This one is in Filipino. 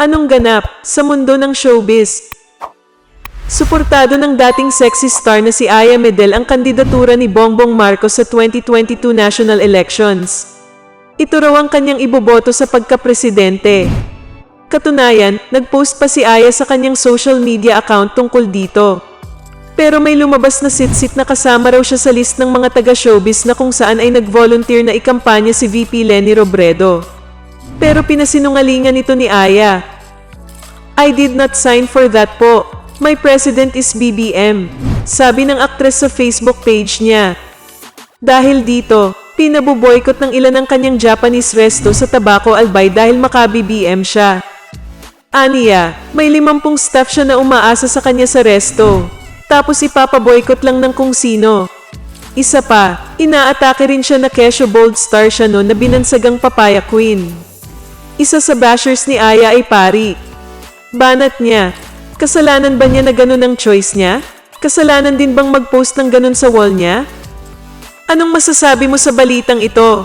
Anong ganap sa mundo ng showbiz? Suportado ng dating sexy star na si Aya Medel ang kandidatura ni Bongbong Marcos sa 2022 national elections. Ito raw ang kanyang iboboto sa pagkapresidente. Katunayan, nagpost pa si Aya sa kanyang social media account tungkol dito. Pero may lumabas na sitsit na kasama raw siya sa list ng mga taga-showbiz na kung saan ay nag-volunteer na ikampanya si VP Lenny Robredo. Pero pinasinungalingan ito ni Aya. I did not sign for that po. My president is BBM. Sabi ng aktres sa Facebook page niya. Dahil dito, pinabuboykot ng ilan ng kanyang Japanese resto sa Tabaco Albay dahil maka-BBM siya. Aniya, may limampung staff siya na umaasa sa kanya sa resto. Tapos ipapaboykot lang ng kung sino. Isa pa, inaatake rin siya na Kesho Bold Star siya noon na binansagang Papaya Queen. Isa sa bashers ni Aya ay pari. Banat niya, kasalanan ba niya na ganun ang choice niya? Kasalanan din bang mag-post ng ganun sa wall niya? Anong masasabi mo sa balitang ito?